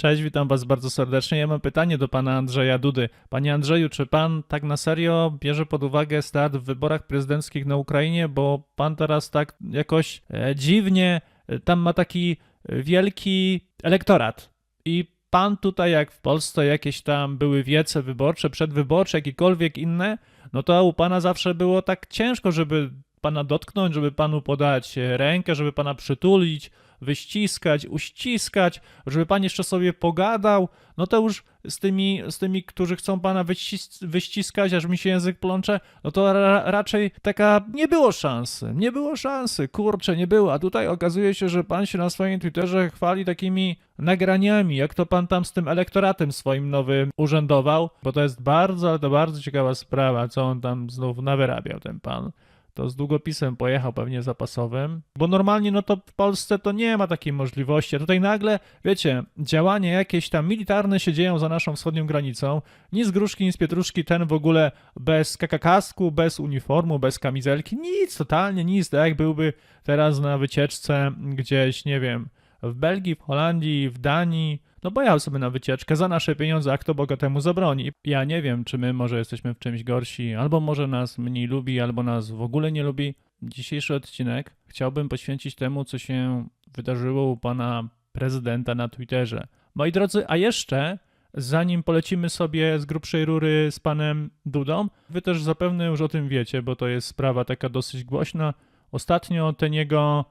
Cześć, witam Was bardzo serdecznie. Ja mam pytanie do pana Andrzeja Dudy. Panie Andrzeju, czy pan tak na serio bierze pod uwagę start w wyborach prezydenckich na Ukrainie? Bo pan teraz tak jakoś e, dziwnie e, tam ma taki e, wielki elektorat. I pan tutaj, jak w Polsce jakieś tam były wiece wyborcze, przedwyborcze, jakiekolwiek inne, no to u pana zawsze było tak ciężko, żeby pana dotknąć, żeby panu podać rękę, żeby pana przytulić, wyściskać, uściskać, żeby pan jeszcze sobie pogadał, no to już z tymi, z tymi którzy chcą pana wyścis- wyściskać, aż mi się język plącze, no to ra- raczej taka nie było szansy, nie było szansy, kurczę, nie było, a tutaj okazuje się, że pan się na swoim Twitterze chwali takimi nagraniami, jak to pan tam z tym elektoratem swoim nowym urzędował, bo to jest bardzo, ale to bardzo ciekawa sprawa, co on tam znów nawyrabiał, ten pan to z długopisem pojechał pewnie zapasowym, bo normalnie no to w Polsce to nie ma takiej możliwości, a tutaj nagle, wiecie, działania jakieś tam militarne się dzieją za naszą wschodnią granicą, ni z gruszki, ni z pietruszki, ten w ogóle bez kakakasku, bez uniformu, bez kamizelki, nic, totalnie nic, tak jak byłby teraz na wycieczce gdzieś, nie wiem, w Belgii, w Holandii, w Danii, no pojechał sobie na wycieczkę za nasze pieniądze, a kto bogatemu zabroni. Ja nie wiem, czy my może jesteśmy w czymś gorsi, albo może nas mniej lubi, albo nas w ogóle nie lubi. Dzisiejszy odcinek chciałbym poświęcić temu, co się wydarzyło u pana prezydenta na Twitterze. Moi drodzy, a jeszcze zanim polecimy sobie z grubszej rury z panem Dudą, wy też zapewne już o tym wiecie, bo to jest sprawa taka dosyć głośna. Ostatnio ten jego,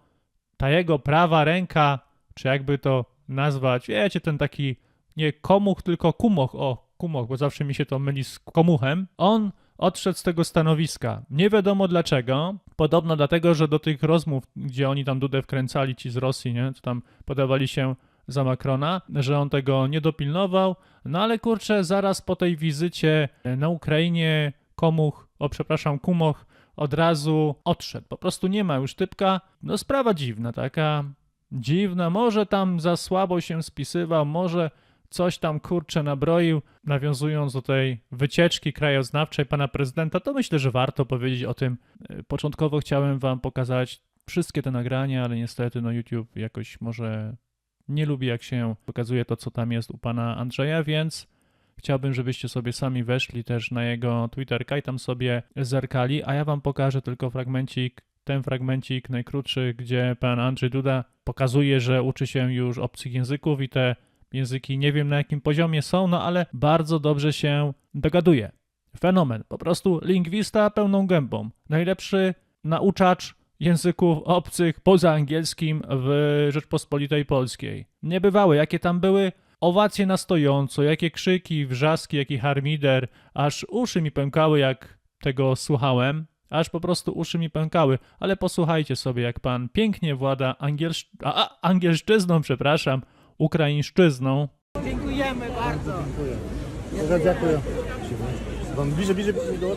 ta jego prawa ręka, czy jakby to nazwać, wiecie, ten taki nie komuch, tylko kumoch, o, kumoch, bo zawsze mi się to myli z komuchem, on odszedł z tego stanowiska. Nie wiadomo dlaczego, podobno dlatego, że do tych rozmów, gdzie oni tam Dudę wkręcali, ci z Rosji, nie, to tam podawali się za Macrona, że on tego nie dopilnował, no ale kurczę, zaraz po tej wizycie na Ukrainie komuch, o przepraszam, kumoch od razu odszedł. Po prostu nie ma już typka. No sprawa dziwna, taka dziwna. Może tam za słabo się spisywał, może coś tam kurczę nabroił, nawiązując do tej wycieczki krajoznawczej pana prezydenta, to myślę, że warto powiedzieć o tym. E, Początkowo chciałem wam pokazać wszystkie te nagrania, ale niestety no YouTube jakoś może nie lubi jak się pokazuje to, co tam jest u pana Andrzeja, więc chciałbym, żebyście sobie sami weszli też na jego Twitterka i tam sobie zerkali, a ja wam pokażę tylko fragmencik, ten fragmencik najkrótszy, gdzie pan Andrzej Duda pokazuje, że uczy się już obcych języków i te języki nie wiem na jakim poziomie są, no ale bardzo dobrze się dogaduje. Fenomen, po prostu lingwista pełną gębą. Najlepszy nauczacz języków obcych poza angielskim w Rzeczpospolitej Polskiej. Niebywały, jakie tam były owacje na stojąco, jakie krzyki, wrzaski, jaki harmider, aż uszy mi pękały jak tego słuchałem, aż po prostu uszy mi pękały, ale posłuchajcie sobie, jak pan pięknie włada angielsz... A, angielszczyzną, przepraszam, ukraińszczyzną. Dziękujemy bardzo. Dziękuję. Dziękuję. Pan bliżej, bliżej, bliżej do...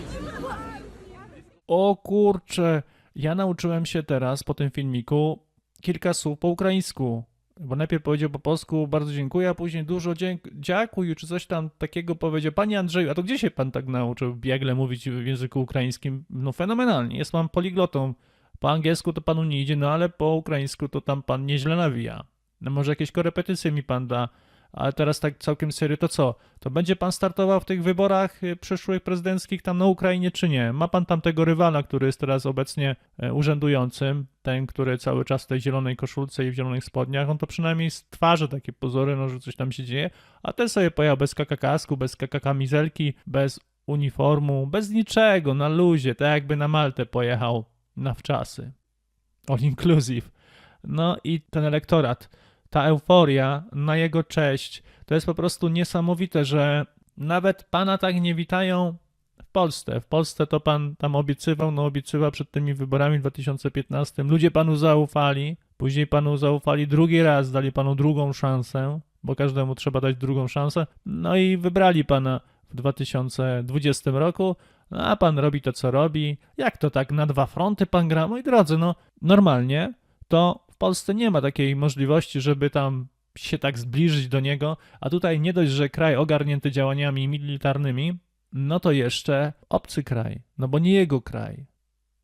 O kurcze, ja nauczyłem się teraz po tym filmiku kilka słów po ukraińsku. Bo najpierw powiedział po polsku bardzo dziękuję, a później dużo dzięk- dziękuję, czy coś tam takiego powiedział. Panie Andrzeju, a to gdzie się pan tak nauczył biegle mówić w języku ukraińskim? No fenomenalnie, jest pan poliglotą. Po angielsku to panu nie idzie, no ale po ukraińsku to tam pan nieźle nawija. No może jakieś korepetycje mi pan da. Ale teraz tak całkiem serio, to co? To będzie pan startował w tych wyborach y, przyszłych prezydenckich tam na Ukrainie, czy nie? Ma pan tam tego rywala, który jest teraz obecnie e, urzędującym, ten, który cały czas w tej zielonej koszulce i w zielonych spodniach, on to przynajmniej stwarza takie pozory, no, że coś tam się dzieje, a ten sobie pojechał bez kakakasku, bez kakakamizelki, bez uniformu, bez niczego, na luzie, tak jakby na Maltę pojechał na wczasy. All inclusive. No i ten elektorat, ta euforia na jego cześć, to jest po prostu niesamowite, że nawet pana tak nie witają w Polsce. W Polsce to pan tam obiecywał, no obiecywał przed tymi wyborami w 2015. Ludzie panu zaufali, później panu zaufali drugi raz, dali panu drugą szansę, bo każdemu trzeba dać drugą szansę. No i wybrali pana w 2020 roku, no a pan robi to, co robi. Jak to tak na dwa fronty pan gra? Moi drodzy, no normalnie to Polsce nie ma takiej możliwości, żeby tam się tak zbliżyć do niego, a tutaj nie dość, że kraj ogarnięty działaniami militarnymi, no to jeszcze obcy kraj, no bo nie jego kraj.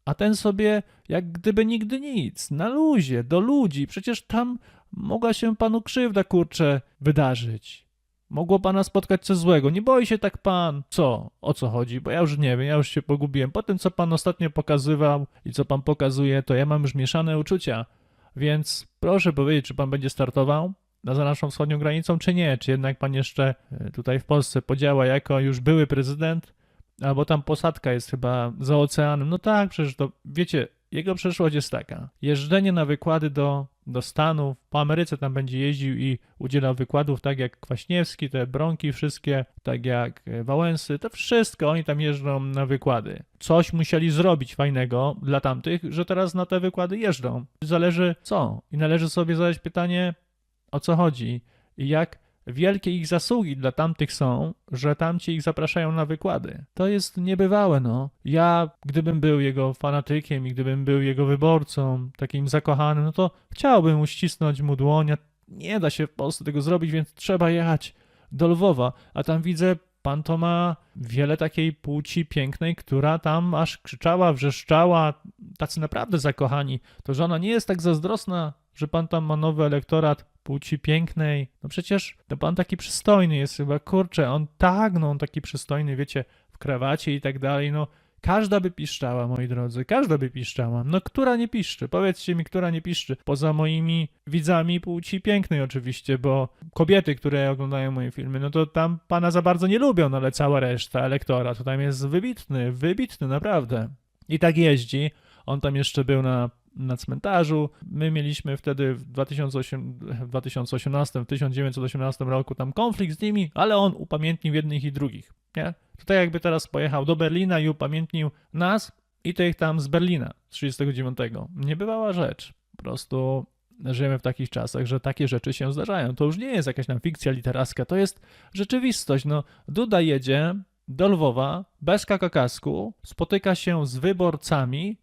A ten sobie jak gdyby nigdy nic, na luzie, do ludzi, przecież tam mogła się panu krzywda, kurczę, wydarzyć. Mogło pana spotkać coś złego. Nie boi się tak pan. Co? O co chodzi? Bo ja już nie wiem, ja już się pogubiłem. Po tym, co pan ostatnio pokazywał i co pan pokazuje, to ja mam już mieszane uczucia. Więc proszę powiedzieć, czy pan będzie startował za naszą wschodnią granicą, czy nie? Czy jednak pan jeszcze e, tutaj w Polsce podziała jako już były prezydent? Albo tam posadka jest chyba za oceanem. No tak, przecież to, wiecie, jego przeszłość jest taka. Jeżdżenie na wykłady do, do Stanów, po Ameryce tam będzie jeździł i udzielał wykładów, tak jak Kwaśniewski, te Bronki wszystkie, tak jak e, Wałęsy, to wszystko, oni tam jeżdżą na wykłady. Coś musieli zrobić fajnego dla tamtych, że teraz na te wykłady jeżdżą. Zależy co. I należy sobie zadać pytanie, o co chodzi i jak wielkie ich zasługi dla tamtych są, że tamci ich zapraszają na wykłady. To jest niebywałe, no. Ja, gdybym był jego fanatykiem i gdybym był jego wyborcą, takim zakochanym, no to chciałbym uścisnąć mu dłoń, nie da się w Polsce tego zrobić, więc trzeba jechać do Lwowa, a tam widzę, pan to ma wiele takiej płci pięknej, która tam aż krzyczała, wrzeszczała, tacy naprawdę zakochani, to że ona nie jest tak zazdrosna, że pan tam ma nowy elektorat płci pięknej. No przecież to pan taki przystojny jest chyba, kurczę, on tak, no on taki przystojny, wiecie, w krawacie i tak dalej, no każda by piszczała, moi drodzy, każda by piszczała. No która nie piszczy? Powiedzcie mi, która nie piszczy? Poza moimi widzami płci pięknej oczywiście, bo kobiety, które oglądają moje filmy, no to tam pana za bardzo nie lubią, no ale cała reszta elektora to tam jest wybitny, wybitny, naprawdę. I tak jeździ. On tam jeszcze był na, na cmentarzu. My mieliśmy wtedy w 2008, w 2018, w 1918 roku tam konflikt z nimi, ale on upamiętnił jednych i drugich. Nie? To tak jakby teraz pojechał do Berlina i upamiętnił nas i tych tam z Berlina z 39. Niebywała rzecz. Po prostu żyjemy w takich czasach, że takie rzeczy się zdarzają. To już nie jest jakaś tam fikcja literacka, to jest rzeczywistość. No, Duda jedzie do Lwowa bez kakakasku, spotyka się z wyborcami,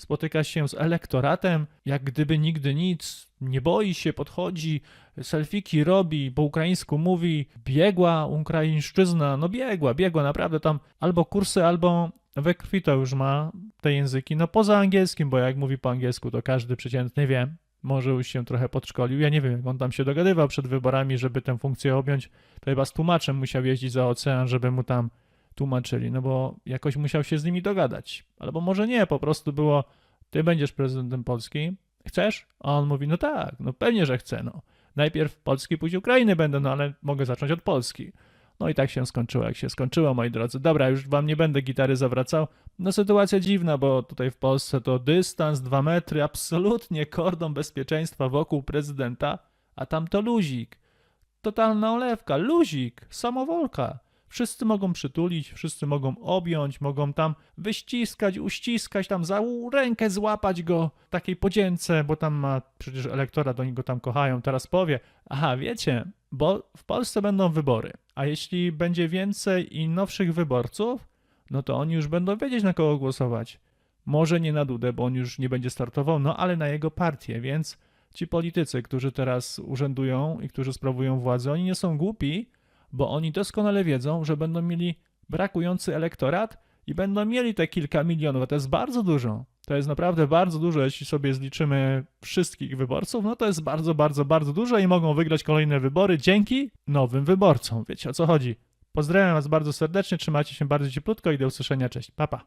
spotyka się z elektoratem, jak gdyby nigdy nic, nie boi się, podchodzi, selfiki robi, po ukraińsku mówi, biegła ukraińszczyzna, no biegła, biegła, naprawdę tam albo kursy, albo we krwi to już ma te języki, no poza angielskim, bo jak mówi po angielsku, to każdy przeciętny wie, może już się trochę podszkolił, ja nie wiem, jak on tam się dogadywał przed wyborami, żeby tę funkcję objąć, to chyba z tłumaczem musiał jeździć za ocean, żeby mu tam tłumaczyli, no bo jakoś musiał się z nimi dogadać. Albo może nie, po prostu było, ty będziesz prezydentem Polski, chcesz? A on mówi, no tak, no pewnie, że chcę, no. Najpierw Polski, później Ukrainy będę, no ale mogę zacząć od Polski. No i tak się skończyło, jak się skończyło, moi drodzy. Dobra, już wam nie będę gitary zawracał. No sytuacja dziwna, bo tutaj w Polsce to dystans, dwa metry, absolutnie kordon bezpieczeństwa wokół prezydenta, a tam to luzik. Totalna olewka, luzik, samowolka. Wszyscy mogą przytulić, wszyscy mogą objąć, mogą tam wyściskać, uściskać, tam za rękę złapać go takiej podzięce, bo tam ma przecież elektorat, oni go tam kochają. Teraz powie, aha, wiecie, bo w Polsce będą wybory, a jeśli będzie więcej i nowszych wyborców, no to oni już będą wiedzieć na kogo głosować. Może nie na Dudę, bo on już nie będzie startował, no ale na jego partię, więc ci politycy, którzy teraz urzędują i którzy sprawują władzę, oni nie są głupi, bo oni doskonale wiedzą, że będą mieli brakujący elektorat i będą mieli te kilka milionów, a to jest bardzo dużo. To jest naprawdę bardzo dużo, jeśli sobie zliczymy wszystkich wyborców, no to jest bardzo, bardzo, bardzo dużo i mogą wygrać kolejne wybory dzięki nowym wyborcom. Wiecie o co chodzi. Pozdrawiam Was bardzo serdecznie, trzymajcie się bardzo cieplutko i do usłyszenia, cześć, papa. Pa.